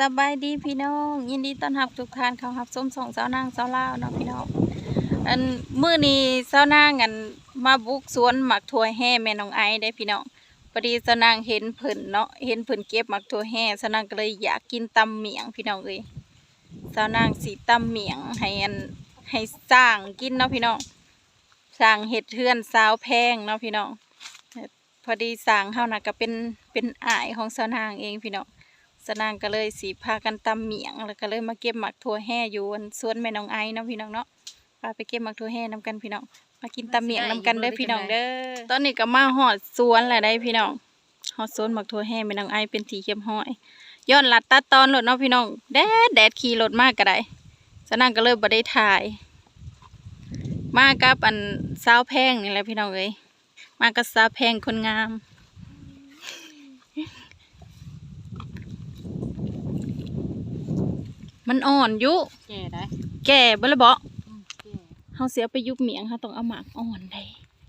สบายดีพี่น้อง ยินดีต้อนรับทุกท่านเข้ารับส้มสองเจ้านางเจ้าลาวเนาะพี่น้องอันมื้อนี้เจ้านางอันมาบุกสวนหมักถั่วแห่แม่น้องไอได้พี่น้องพอดีเจ้านางเห็นเพิ่นเนาะเห็นเพิ่นเก็บหมักถั่วแห่เจ้านางก็เลยอยากกินตำเหมียงพี่น้องเอ้ยเจ้านางสิตำเหมียงให้อันให้สร้างกินเนาะพี่น้องสร้างเห็ดเทือนสาวแพงเนาะพี่น้องพอดีสร้างเฮานะก็เป็นเป็นอายของเจ้านางเองพี่น้อง สนางก็เลยสีพากันตำเหมียง แล้วก็เลยมาเก็บหมักถั่วแห่อยู่อันสวนแม่น้องไอ้เนาะพี่น้องเนาะพาไปเก็บหมักถั่วแห่นํกันพี่น้อง มากินตำเหมียงนํกันเด้อพี่น้องเด้อ ตอนนี้ก็มาหอดสวนแหละได้พี่น้องหอดสวนหมักถั่วแห่แม่น้องไอ้เป็นทีเข้มห้อยย้อนลัดตัดตอนรถเนาะพี่น้อง แดดแดดขี่รถมากก็ได้สนางก็เลยบ่ได้ถ่าย มากับอันสาวแพงนี่แหละพี่น้องเอ้ยมากับสาวแพงคนงาม มันอ่อนอยุแก่ได้แก่บ่ละบ่อืมแก่เฮาเสียไปยุบเหมียงเฮาต้องเอาหมากอ่อนได้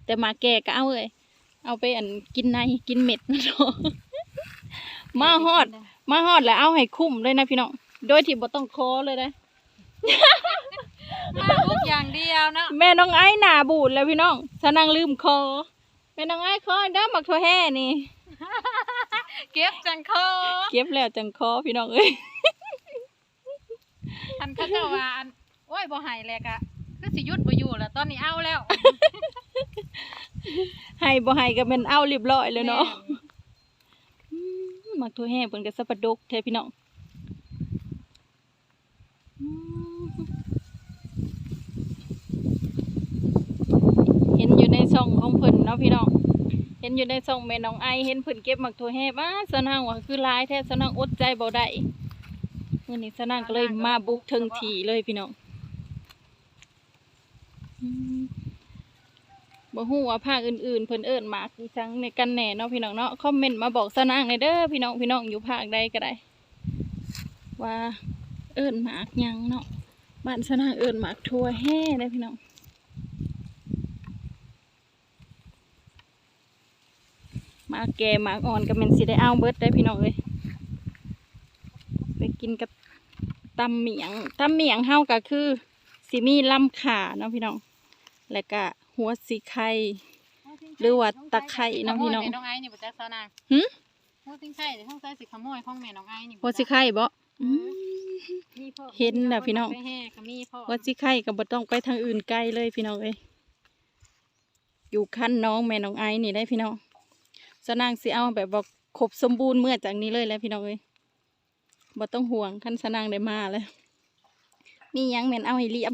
แต่หมากแก่ก็เอาเลยเอาไปอันกินในกินเม็ดมันเนาะมาฮอด มาฮอดแล้วเอาให้คุ้มเลยนะพี่น้องโดยที่บ่ต้องคอเลยนะมาทุกอย่างเดียวเนาะแม่น้องไอ้หน้าบูดแล้วพี่น้องสนังลืมคอแม่น้องไอ้คอเด้อหมักถั่วแห่นี่ เก็บจังคอเก็บแล้วจังคอพี่น้องเอ้ย ทันเขาเจ้าว่าอันโอ้ยบ่ใหายแลกอะคือสิหยุดบ่อยู่แล้วตอนนี้เอาแล้วให้บ่ให้ก็เป็นเอาเรียบร้อยเลยเนาะอืมหมักถั่วแห้งเพิ่นก็สับปะดกแท้พี่น้องอืมเห็นอยู่ในช่องของเพิ่นเนาะพี่น้อง เห็นอยู่ในช่องแม่น้องไอ เห็นเพิ่นเก็บหมักถั่วแห้งมาสนางว่าคือหลายแท้สนางอดใจบ่ได้ มื้อนี้สนางก็เลยมาบุกถึงทีเลยพี่น้องบ่ฮู้ว่าภาคอื่นๆเพิ่นเอิ้นหมากอีจังในกันแหน่เนาะพี่น้องเนาะคอมเมนต์มาบอกสนางในอยเด้อพี่น้องพี่น้องอยู่ภาคใดก็ได้ ว่าเอิ้นหมากยังเนาะบ้านสนางเอิ้นหมากทั่วแห่ได้พี่น้องมาแก่หมากอ่อนก็แม่นสิได้เอาเบิดได้พี่น้องเอ้ย กินกับตำเหมียงตำเหมียงเฮาก็คือสิมีลำขาเนาะพี่น้อง แล้วก็หัวสีไข่หรือว่าตะไคร้เนาะพี่น้องขโมยแม่น้องไอ้นี่บ่จักซะนางหึหัวสิงไข่เดี๋ยวห้องใส่สิขโมยของแม่น้องไอ้นี่หัวสีไข่บ่อืมมีพ่อเห็นน่ะพี่น้องไปแห่ก็มีพ่อหัวสีไข่ก็บ่ต้องไปทางอื่นไกลเลยพี่น้องเอ้ยอยู่ขั้นน้องแม่น้องไอ้นี่ได้พี่น้องสนางสิเอาแบบบอกครบสมบูรณ์เมื่อจากนี้เลยแหล้วพี่น้องเอ้ย บ่ต้องห่วงขั้นสนางได้มาแล้วมียังแม่นเอาให้เรียบ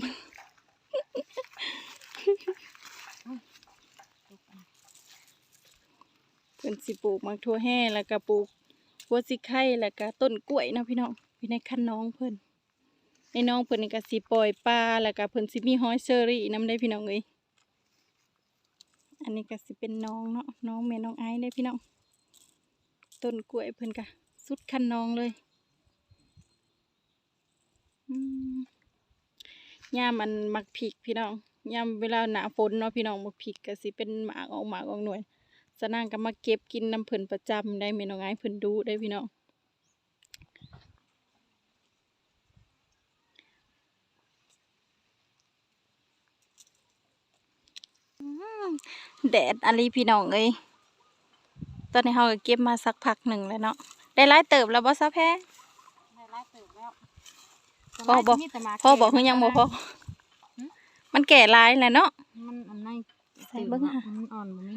เพิ่นสิปลูกมักทั่วแห่แล้วก็ปลูกหัวสิไข่แล้วก็ต้นกล้วยนะพี่น้องอยู่ในคันน้องเพิ่นในน้องเพิ่นก็สิปล่อยปลาแล้วก็เพิ่นสิมีหอยเชอรี่นำได้พี่น้องเอ้ยอันนี้ก็สิเป็นน้องเนาะน้องแม่น้องไอ้ได้พี่น้องต้นกล้วยเพิ่นก็สุดคันน้องเลย ยามันมักผิกพี่น้องยามเวลาหนาฝนเนาะพี่น้องมักผิกก็สิเป็นหมากออกหมากออกหน่วยสนางก็มาเก็บกินน้ำเพิ่นประจำได้แม่น้องไอ้เพิ่นดูได้พี่น้องแดดอะไรพี่น้องเอ้ยตอนนี้เราก็เก็บมาสักพักหนึ่งแล้วเนาะได้หลายเติบแล้วบ่ซะแพ้ ได้หลายเติบแล้ว พ่อบอกมีแต่หมาพ่อบอกคือยังบ่พอมันแก่หลายแล้วเนาะมันอันไหนใส่เบิ่งค่ะมันอ่อนบ่มี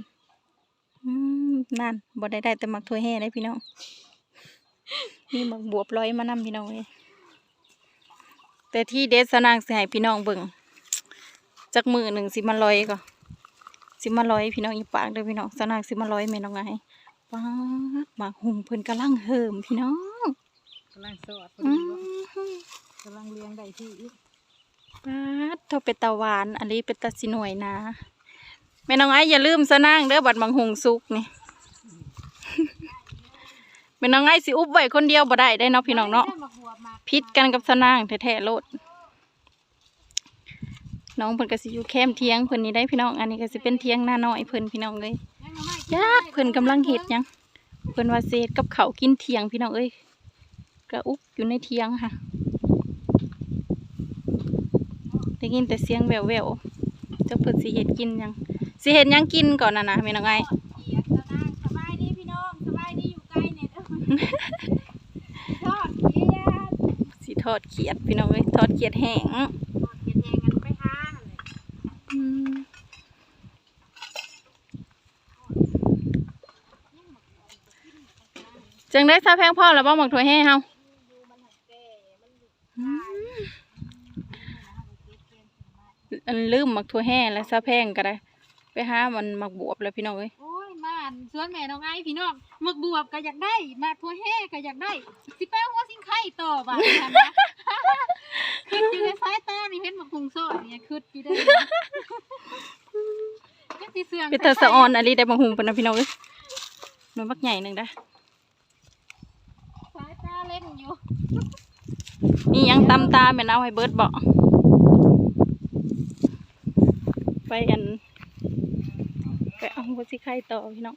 อืมนั่นบ่ได้ได้แต่มักถ้วยแห่ได้พี่น้องมีหมักบวบร้อยมานำพี่น้องเลยแต่ที่เด็ดสนางสิให้พี่น้องเบิ่งจักมือหนึ่งสิมาลอยก็สิมาลอยพี่น้องอีปากเด้อพี่น้องสนางสิมาลอยแม่น้องไงว้าดหมากหุ่มเพิ่นกำลังเหิมพี่น้องกำลังสอดพออืดีมบ่ กำลังเลี้ยงได้ที่อีกว้าเท่าเป็นตาหวาน อันนี้เป็นตาสิหน่วยนะแม่น้องไอ้อย่าลืมสนางเด้อบัดบางหงสุกนี่แม่น้องไอ้สิอุบไว้คนเดียวบ่ได้ได้เนาะพี่น้องเนาะพิษกันกับสนางแท้ๆโลดน้องเพิ่นก็สิอยู่แคมเทียงเพิ่นนี่ได้พี่น้อง อันนี้ก็สิเป็นเทียงหน้าน้อยเพิ่นพี่น้องเลยยากเพิ่นกำลังเฮ็ดยังเพิ่นว่าเฮ็ดกับเขากินเทียงพี่น้องเอ้ยกระอุกอยู่ในเทียงค่ะ ได้ยินแต่เสียงแววแววๆเจ้าเพิ่นสิเฮ็ดกินหยังสิเฮ็ดหยังกินก่อนน่ะนะแม่น้องไอเกียดจะนั่งสบายดีพี่น้องสบายดีอยู่ใกล้เนี่ยเด้อทอดเกียดสิทอดเขียดพี่น้องเอ้ยทอดเขียดแห้งทอดเกียดแหงกันไปหาเลยอืมจังได้ซาแพงพ่อแล้วบ่หมักถั่วแห้เฮาอืม อันลืมหมักถั่วแห้แล้วซาแพงก็ได้ ไปหามันหมักบวบแล้วพี่น้องเอ้ยโอ้ยมาอันสวนแม่น้องไอ้พี่น้องหมึกบวบก็อยากได้หมากทั่วแห่ก็อยากได้สิแป้งหัวสิงไข่ต่อบ่าดนี้นะคิดอยู่ในสายตานี่เห็นหมักพุงซอดเนี่ยคิดอยู่ได้นะเฮ็ดสิเสื่องเป็นตาสะออนอะไรได้บางหุงปะนะพี่น้องเอ้ยหน่วยมักใหญ่หนึ่งได้สายตาเล่นอยู่นี่ยังตำตาเป็นเอาให้เบิร์ดบอก ไปอันไปเอาหัวสิไข่ต่อพี่น้อง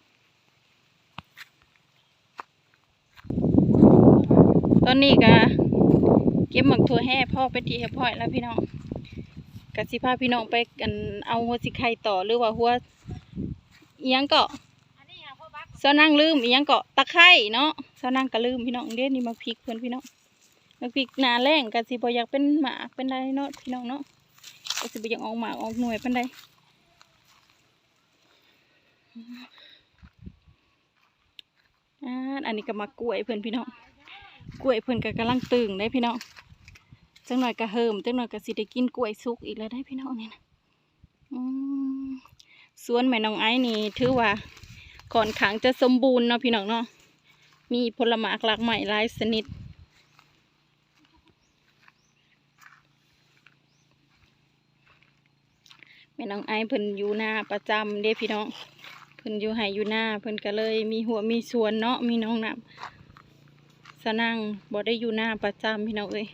ตอนนี้ก็เก็บหมักถั่วแห่พ่อไปทีเรียบร้อยแล้วพี่น้องกสิพาพี่น้องไปกันเอาหัวสิไข่ต่อหรือว่าหัวเอิหยังเกาะเสานั่งลืมเอิหยังเกาะตะไคร่เนาะเสานั่งก็ลืมพี่น้องเด้นี่มาพริกเพื่อนพี่น้องมาพริกหนาแรงกสิบ่อยากเป็นหมาเป็นไรเนาะพี่น้องเนาะ กสิบ่อยากออกหมากออกหน่วยเป็นไรอ่าอันนี้ก็มากล้วยเพื่อนพี่น้องกล้วยเพื่อนก็กำลังตึงได้พี่น้องจังหน่อยก็เฮิมจังหน่อยก็สิได้กินกล้วยสุกอีกแล้วได้พี่น้องนี่นะสวนแม่น้องไอ้นี่ถือว่าค่อนข้างจะสมบูรณ์เนาะพี่น้องเนาะมีผลไม้หลากหลายหลายชนิด แม่น้องไอซ์เพิ่นอยู่หน้าประจำเด้พี่น้องเพิ่นอยู่ไห้อยู่หน้าเพิ่นก็เลยมีหัวมีสวนเนาะมีน้องน้ำสนั่งบ่ได้อยู่หน้าประจำพี่น้องเอ้ย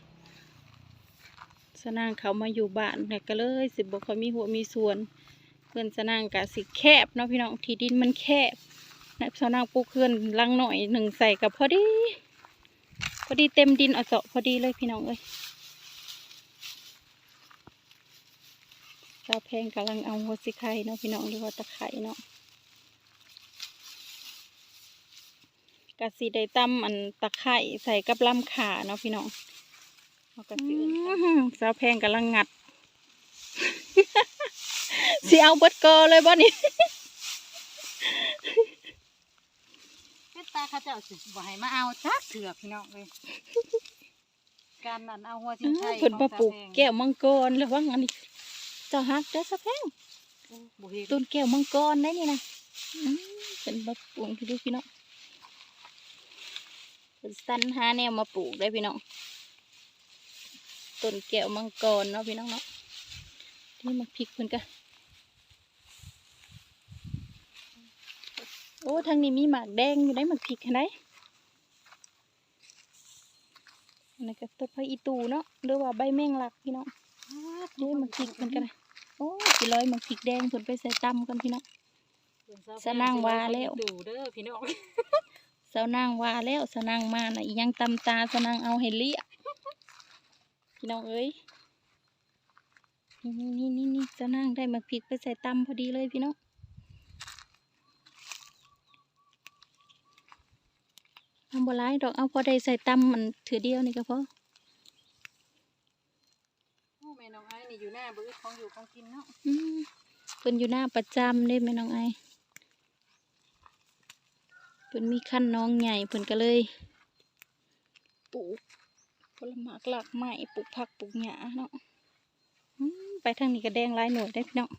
สนั่งเขามาอยู่บ้านเนี่ยก็เลยสิบ่ค่อยมีหัวมีสวนเพื่อนสนั่งกะสิแคบเนาะพี่น้องที่ดินมันแคบนะสนั่งปลูกเพื่อนลังหน่อยหนึ่งใส่กับพอดี พอดีเต็มดินอาเจาะพอดีเลยพี่น้องเอ้ย ตาแพงกำลังเอาหัวสิไข่เนาะพี่น้องหรือว่าตะไคร่เนาะกะสิได้ตำอันตะไคร่ใส่กับลำขาเนาะพี่น้องเอากะสิอื้อหือสาวแพงกำลังงัดสิเอาเบิดกอเลยบ่นี่เฮ็ดตาเขาเจ้าสิบ่ให้มาเอาจักเถือกพี่น้องเลยการนั่นเอาหัวสิงไข่เพิ่นมาปลูกของตาพงแก้วมังกรแล้วว่างั้นนี่ เจ้าฮักได้อสะแพงบ่เห็นต้นแก้วมังกรได้นี่นะอืมเป็นมาปลูกพี่ดูพี่น้องเป็นสันหาแนวมาปลูกได้พี่น้องต้นแก้วมังกรเนาะพี่น้องเนาะนี่มาพริกเพิ่นกะโอ้ทางนี้มีหมากแดงอยู่ได้หมากพริกเห็นไหมอันนี้ก็ต้นพระอีตูเนาะหรือว่าใบแมงลักพี่น้องเด้มาพริกมันกันนะโอ้ยสิร้อยมาพริกแดงเพิ่นไปใส่ตำกันพี่น้อง สนั่งว่าแล้ว ดูเด้อพี่น้องสาวนางว่าแล้วสาวนางมาน่ะอีหยังตำตาสาวนางเอาให้เลี้ยพี่น้องเอ้ยนี่นี่นี่นี่สาวนางได้มาพริกไปใส่ตำพอดีเลยพี่น้องเอาบ่ร้ายดอกเอาพอได้ใส่ตำมันถือเดียวนี่ก็พอโอ้แม่น้องไอ้นี่อยู่หน้าบื้อของอยู่ของกินเนาะอืมเพิ่นอยู่หน้าประจำเด้แม่น้องไอ้เพิ่นมีขั้นน้องใหญ่เพิ่นก็เลยปลูกผลไม้หลากไม้ปลูกผักปลูกหญ้าเนาะไปทางนี้ก็แดงหลายหน่วยได้พี่น้อง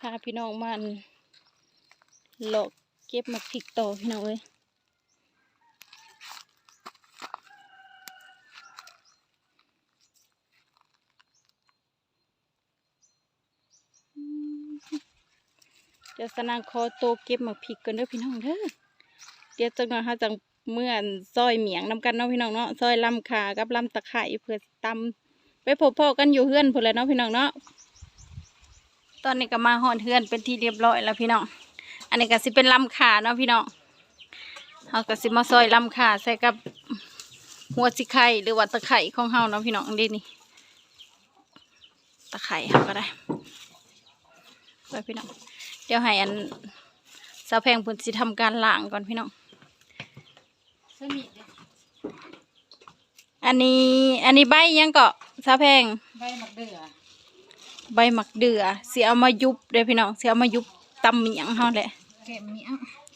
พาพี่น้องมาหลอกเก็บมาพริกต่อพี่น้องเอ้ย ดี๋ยวสนางคอโตเก็บหมาพริกกันเด้อพี่น้องเด้อเดี๋ยวจังหน่อยเฮาจังเมื่อนซอยเหมียงนำกันเนาะพี่น้องเนาะซอยลำขากับลำตะไคร้เพื่อสิตำไปพบพ่อกันอยู่เฮือนพุ่นแล้วเนาะพี่น้องเนาะตอนนี้ก็มาหอนเฮือนเป็นที่เรียบร้อยแล้วพี่น้องอันนี้ก็สิเป็นลำขาเนาะพี่น้องเฮาก็สิมาซอยลำขาใส่กับหัวสิไข่หรือว่าตะไคร่ของเฮาเนาะพี่น้องด้นี่ตะไคร่เฮาก็ได้ไว้พี่น้อง เดี๋ยวให้อันสาวแพงเพิ่นสิทำการล้างก่อนพี่น้องสมิดเด้ออันนี้อันนี้ใบหยังเกาะสาวแพง ใบหมักเดือใบหมักเดือสิเอามายุบเด้อพี่น้องสิเอามายุบตำเหมียงเฮาแหละ เก็บเมียง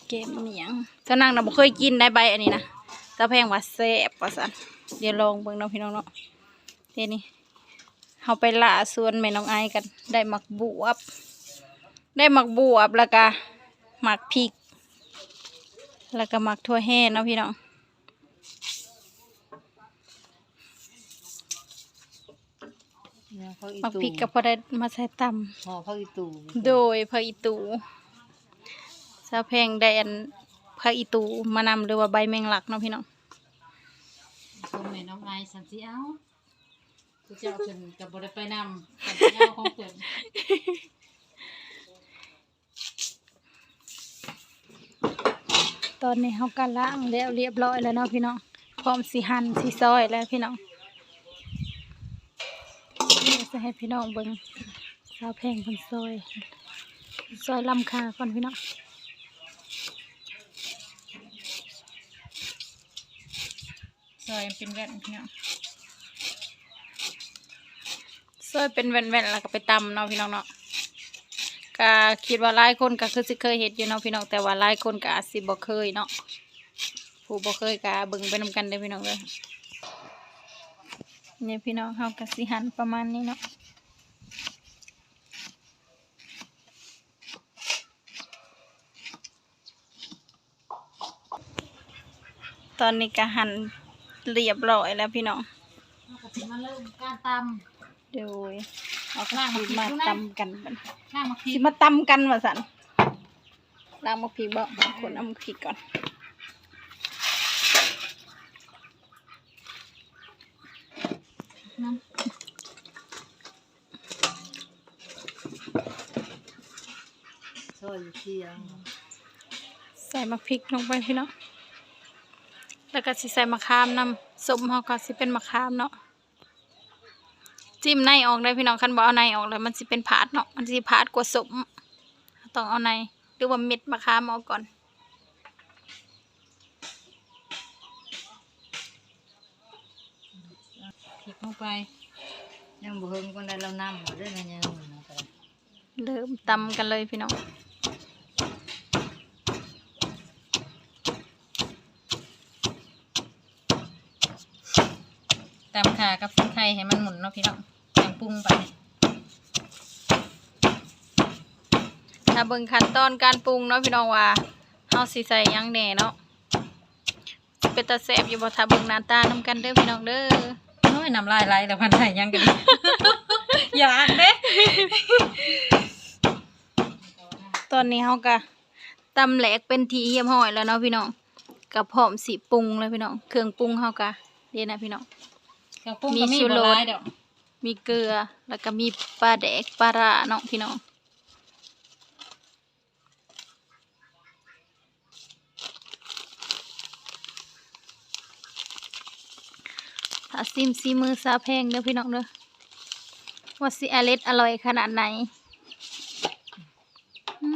เกมเหมียงเจ้านางน่ะบ่เคยกินได้ใบอันนี้นะสาวแพงว่าแซ่บว่าซั่นเดี๋ยวลองเบิ่งเนาะพี่น้องเนาะเดี๋ยวนี้เฮาไปล่าสวนแม่น้องไอกันได้หมักบวบ ได้หมักบวบแล้วก็หมักพริก แล้วก็หมักทั่วแห่เนาะพี่น้องเนี่ยเขาอีหมักตูพริกก็พอได้มาใส่ตห่อเขาอีตูำโดยพระอิตูสาวแพงได้อันพระอิตูมานำหรือว่าใบแมงลักเนาะพี่น้องชมแม่น้องไอสันสิเอาผู้เจ้าเพิ่นกับ่ได้ไปนำสันสิเอาของเพิ่น ตอนนี้เขาก็ล้างแล้วเรียบร้อยแล้วเนาะพี่น้องพร้อมสีหั่นสีซอยแล้วพี่น้องจะให้พี่น้องเบิ่งสาวแพงคนซอยซอยลำคาก่อนพี่น้องซอยเป็นแว่นพี่น้องซอยเป็นแว่นๆแล้วก็ไปตำเนาะพี่น้องเนาะ ก็คิดว่าหลายคนก็คือสิเคยเห็ดอยู่เนาะพี่น้องแต่ว่าหลายคนก็อาจสิบ่เคยเนาะผู้บ่เคยก็เบิ่งไปนำกันเด้อพี่น้องเด้อเนี่ยพี่น้องเฮาก็สิหั่นประมาณนี้เนาะตอนนี้ก็หั่นเรียบร้อยแล้วพี่น้องเราก็สิมาเริ่มการตโดย เอาข้าล้างงมามามาพริกตำกันบัดำล้างมาพริสิกมาตำกันว่าสันล้างมะพริกบ่คนเอามะพริกก่อน น้ซอยอยู่เที่ยงใส่มะพริกลงไปพี่เนาะแล้วก็สิใส่มะขามนำส้มเฮาก็สิเป็นมะขามเนาะ จิ้มในออกได้พี่น้องคันบ่เอาในออกแล้วมันสิเป็นผาดเนาะมันสิผาดกว่าส้มต้องเอาในหรือว่าเม็ดมะขามออกก่อนพริกลงไปยังบ่เฮิงคนใดเรานำเด้อนะยังนะแต่เริ่มตำกันเลยพี่น้อง ตำขากับสิงไข่ให้มันหมุนเนาะพี่น้องยังปรุงไป ถ้าเบิ่งขั้นตอนการปรุงเนาะพี่น้องว่าเฮาสิใส่หยังแหน่เนาะสิเป็นตาแซ่บอยู่บ่ถ้าเบิ่งหน้าตานำกันเด้อพี่น้องเด้อโอ้ยน้ำลายไหลแล้วพันไหนยังกันอยากเด้ตอนนี้เฮาก็ตำแหลกเป็นทีเรียบร้อยแล้วเนาะพี่น้องก็พร้อมสิปรุงเลยพี่น้อง เครื่องปรุงเฮาก็เดี๋ยวนะพี่น้อง กระปุกมีก็มีชูบ่รสหลายดอกมีเกลือแล้วก็มีปลาแดกปลาร้าเนาะพี่น้องถ้าซิมซีมือซาแพงเด้อพี่น้องเด้อว่าสิอร่อยอร่อยขนาดไหนอื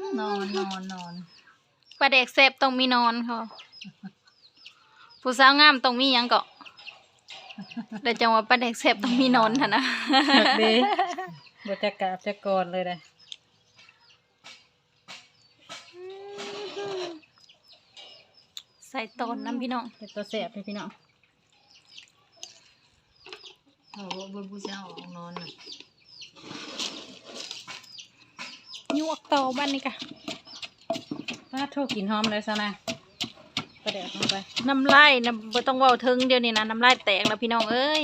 มนอนนอนนอนปลาแดกแซ่บต้องมีนอนค่ะผู้สาวงามต้องมีหยังเกาะ แต่จังว่าปลาแดกแซ่บต้องมีนอนท่ะนะเด้บ่จะกราบจะกรเลยนะใส่ตอนน้ำพี่น้องเป็นตัวแสบเลยพี่น้องโอ้โหบนผู้เจ้าออกนอนน่ะยวกต่อบ้านนี่กะป้าโทษกลินหอมเลยซะนะ ประเดี๋ยวลงไปน้ำลายนะบ่ต้องเว้าถึงเดี๋ยวนี้นะน้ำลายแตกแล้วพี่น้องเอ้ย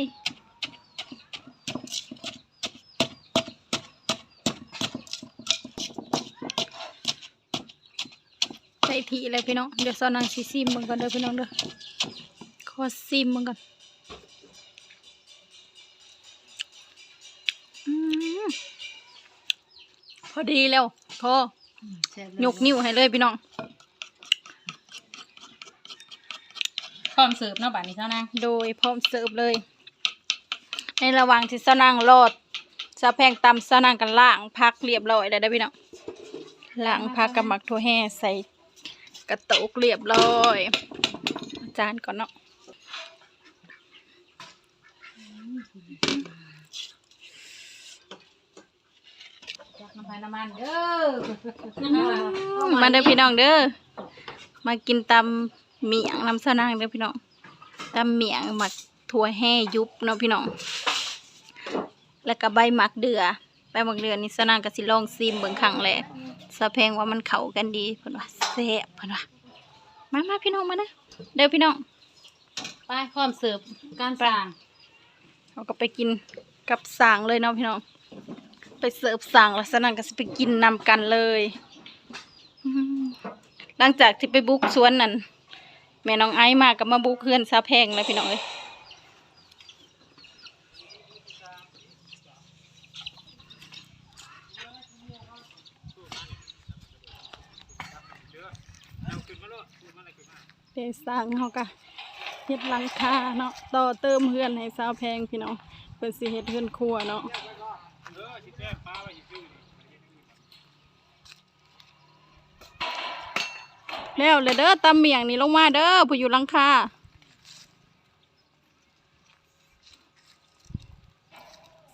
ใส่ทีเลยพี่น้องเดี๋ยวซอนังซีซิมมึงก่อนเด้อพี่น้องเด้อขอซิมมึงก่อนอืมพอดีแล้วพออืมแซ่บเลยยกนิ้วให้เลยพี่น้อง ร้อมเสิร์ฟเนาะบัดนี้เท่านั้นโดยพร้อมเสิร์ฟเลย ในระหว่างที่สาวนางรอดสาวแพงตำสาวนางกันล่างพักเรียบร้อยแล้วได้อพี่น้องล่างพักกับหมักถั่วแห้ใส่กระโตกเรียบร้อยอาจานก่อนเนาะจากน้ำพายน้ำมันเด้อ มาเด้อพี่น้องเด้อ มากินตำ เมียงน้ำสาวนางเด้อพี่น้องตำเมียงหมักถั่วแห้ยุบเนาะพี่น้อง แล้วก็ใบหมักเดือใบหมักเดือนี่สาวนางก็สิลองซิมเบิ่งครั้งแรกสะแพงว่ามันเข้ากันดีเพิ่นว่าแซ่บเพิ่นว่ามามาพี่น้องมาเด้อเด้อพี่น้องไปพร้อมเสิร์ฟการสร้างเราก็ไปกินกับสางเลยเนาะพี่น้อง ไปเสิร์ฟสางแล้วสนั่นก็สิไปกินนำกันเลยอืมหลังจากที่ไปบุกสวนนั่น แม่น้องไอซ์มาก็มาบุกเพื่อนสะแพงเลยพี่น้องเอ้ยเดสร้างเขาก็เฮ็ดหลังคาเนาะต่อเติมเฮือนให้สาวแพงพี่น้องเพิ่นสิเฮ็ดเฮือนครัวเนาะ แล้วเลยเด้อตำเมียงนี่ลงมาเด้อผู้อยู่ลังคา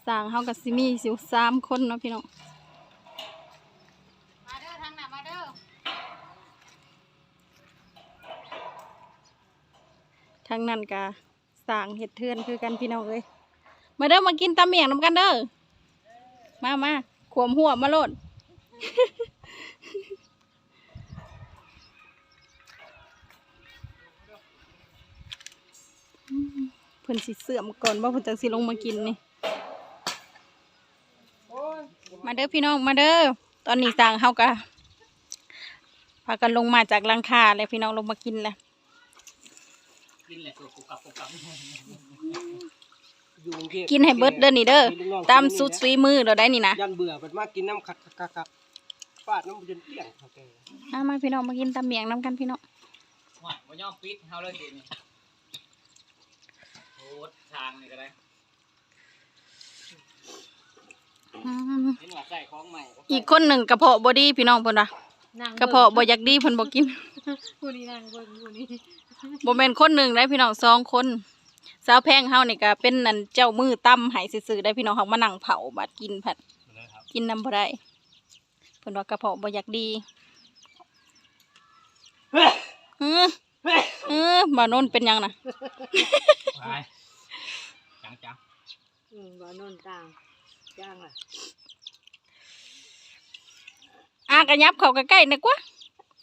สร้างเฮากับสิมี่สิวสามคนเนาะพี่น้องมาเด้อทางหน้ามาเด้อทางนั้นก็สร้างเฮ็ดเทือนคือกันพี่น้องเอ้ยมาเด้อมากินตำเมียงนํกันเด้อมามาขวมหัวมาโลด เพิ่นสิเสื่อมก่อนว่าเพิ่นจังสิลงมากินนี่ มาเด้อพี่น้องมาเด้อ ตอนนี้สั่งเฮากะพากันลงมาจากลังคาแล้วพี่น้องลงมากินแล้วอยู่กรุงเทพกินให้เบิดเด้อนี่เด้อตามสุดซุยมือเราได้นี่นะยันเบื่อเปิดมากินน้ำคักคักคักคักฟาดน้ำจนเกลี้ยงมาพี่น้องมากินตำเมียงน้ำกันพี่น้องว่าบ่อมปิดเฮาเลยเดี๋ยวนี้ โอ้ทางนี่ก็ได้อืมเห็นว่าใส่ของใหม่อีกคนหนึ่งกระเพาะบอดี้พี่น้องเพิ่นว่ะนั่งกระเพาะบ่อยากดีเพิ่นบ่กินผู้นี้นั่งเบิ่งผู้นี้บ่แม่นคนหนึ่งได้พี่น้องสองคนสาวแพงเฮานี่ก็เป็นนั่นเจ้ามือตำให้ซื่อๆได้พี่น้องเฮามานั่งเผาบัดกินผัดกินน้ำบ่ได้เพิ่นว่ากระเพาะบ่อยากดีเออเออบ่านนเป็นหยังน่ะไปจังจัง อืมบ่นนต่างจ้างล่ะอากระยับเข้าใกล้ๆนึกว่า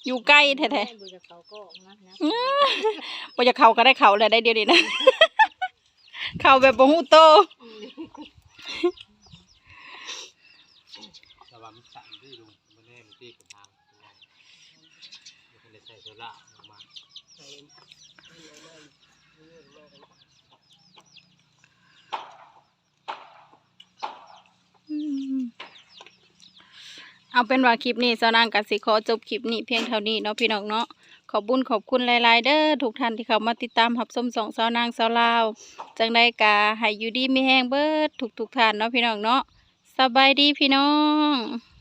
อยู่ใกล้แท้บ่จะเขาก็นะนะๆเออบ่จะเข้าก็ได้เข้าแล้วได้เดียวนี้นะ เข้าแบบบ่ฮู้โตระวังมันสั่นด้วยลุงมันแน่มันตีกับทางมันเลยใส่โซล่าออกมา อืม เอาเป็นว่าคลิปนี้สาวนางกัสิขอจบคลิปนี้เพียงเท่านี้เนาะพี่น้องเนาะขอบบุญขอบคุณหลายๆเด้อทุกท่านที่เขามาติดตามหับชมสองสาวนางสาวลาวจังได้กาให้อยู่ดีมีแห้งเบิดทุกๆท่านเนาะพี่น้องเนาะสบายดีพี่น้อง